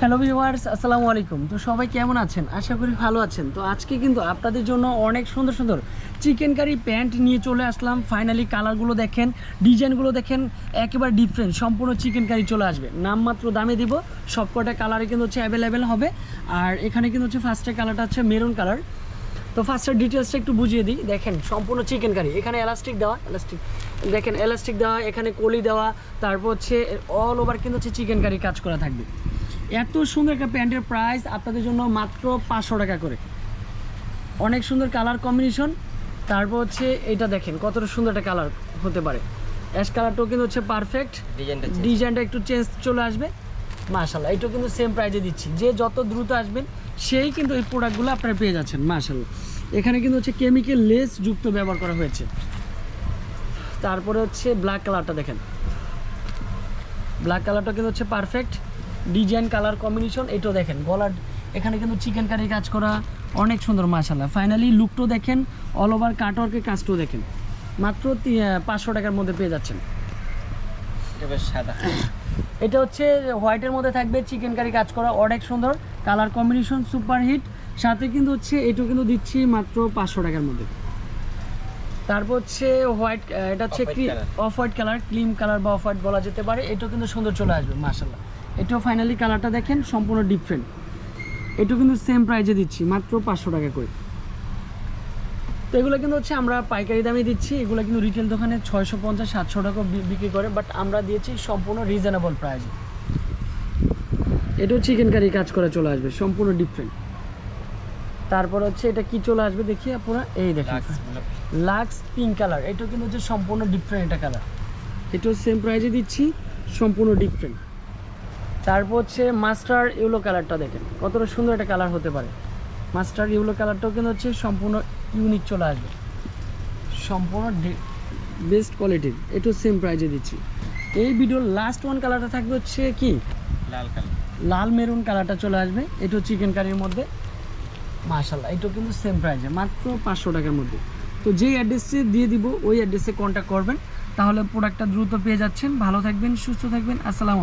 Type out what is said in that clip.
Hello viewers আসসালামু আলাইকুম। তো সবাই কেমন আছেন? আশা করি ভালো আছেন। তো আজকে কিন্তু আপনাদের জন্য অনেক সুন্দর সুন্দর চিকেন কারি প্যান্ট নিয়ে চলে আসলাম। ফাইনালি কালারগুলো দেখেন ডিজাইনগুলো দেখেন, একেবারে ডিফারেন্ট সম্পূর্ণ চিকেন কারি চলে আসবে। নামমাত্র দামে দিব, সবকটা কালারে কিন্তু হচ্ছে অ্যাভেলেবেল হবে। আর এখানে কিন্তু হচ্ছে ফার্স্টের কালারটা হচ্ছে মেরুন কালার তো ফার্স্টের ডিটেলসটা একটু বুঝিয়ে দিই। দেখেন, সম্পূর্ণ চিকেন কারি এখানে এলাস্টিক দেওয়া এলাস্টিক দেখেন এলাস্টিক দেওয়া, এখানে কলি দেওয়া, তারপর হচ্ছে অল ওভার কিন্তু হচ্ছে চিকেন কারি কাজ করা থাকবে। এত সুন্দর একটা প্যান্টের প্রাইস আপনাদের জন্য মাত্র পাঁচশো টাকা করে। অনেক সুন্দর কালার কম্বিনেশন তারপর হচ্ছে এটা দেখেন কতটা সুন্দর একটা কালার হতে পারে। অ্যাশ কালারটাও কিন্তু হচ্ছে পারফেক্ট ডিজাইনটা ডিজাইনটা একটু চেঞ্জ চলে আসবে। মাশাল্লাহ এইটাও কিন্তু সেম প্রাইজে দিচ্ছি। যে যত দ্রুত আসবেন সেই কিন্তু এই প্রোডাক্টগুলো আপনারা পেয়ে যাচ্ছেন মাশাল্লাহ এখানে কিন্তু হচ্ছে কেমিক্যাল লেস যুক্ত ব্যবহার করা হয়েছে। তারপরে হচ্ছে ব্ল্যাক কালারটা দেখেন। ব্ল্যাক কালারটা কিন্তু হচ্ছে পারফেক্ট ডিজাইন কালার কম্বিনেশন এটাও দেখেন। গলার এখানে কিন্তু চিকেন কারি কাজ করা অনেক সুন্দর মাশাল্লাহ ফাইনালি লুকটাও দেখেন অল ওভার কাটওয়ার্কের কাজটাও দেখেন। মাত্র পাঁচশো টাকার মধ্যে পেয়ে যাচ্ছেন। এটা সাদা। এটা হচ্ছে হোয়াইটের মধ্যে থাকবে চিকেন কারি কাজ করা অনেক সুন্দর। কালার কম্বিনেশন সুপার হিট সাথে কিন্তু হচ্ছে এটাও কিন্তু দিচ্ছি মাত্র পাঁচশো টাকার মধ্যে। তারপর হচ্ছে হোয়াইট এটা হচ্ছে off white colour cream colour বা অফ হোয়াইট বলা যেতে পারে এটাও কিন্তু সুন্দর চলে আসবে মাসাল্লাহ এটাও ফাইনালি কালারটা দেখেন সম্পূর্ণ ডিফারেন্ট এটাও কিন্তু সেম প্রাইজে দিচ্ছি মাত্র পাঁচশো টাকা করে। তো এগুলো কিন্তু হচ্ছে আমরা পাইকারি দামে দিচ্ছি এগুলো কিন্তু রিটেল দোকানে ছয়শো পঞ্চাশ সাতশো টাকা বিক্রি করে বাট আমরা দিয়েছি সম্পূর্ণ রিজনেবল প্রাইসে এটাও চিকেন কারি কাজ করে চলে আসবে সম্পূর্ণ ডিফারেন্ট তারপর হচ্ছে এটা কি চলে আসবে দেখি আপনারা এই দেখেন। লাক্স। লাক্স পিঙ্ক কালার এটাও কিন্তু হচ্ছে সম্পূর্ণ ডিফারেন্ট একটা কালার এটাও সেম প্রাইজে দিচ্ছি সম্পূর্ণ ডিফারেন্ট তারপর হচ্ছে মাস্টার ইউলো কালারটা দেখেন কতটা সুন্দর একটা কালার হতে পারে। মাস্টার ইউলো কালারটাও কিন্তু হচ্ছে সম্পূর্ণ ইউনিক চলে আসবে। সম্পূর্ণ বেস্ট কোয়ালিটির এটাও সেম প্রাইজে দিচ্ছি। এই ভিডিওর লাস্ট ওয়ান কালারটা থাকবে হচ্ছে কি? লাল কালার। লাল মেরুন কালারটা চলে আসবে এটাও চিকেন কারির মধ্যে। মাশাল্লাহ এটাও কিন্তু সেম প্রাইজে মাত্র পাঁচশো টাকার মধ্যে। তো যেই অ্যাড্রেসে দিয়ে দিব ওই অ্যাড্রেসে কন্ট্যাক্ট করবেন। তাহলে প্রোডাক্টটা দ্রুত পেয়ে যাচ্ছেন। ভালো থাকবেন সুস্থ থাকবেন। আসসালাম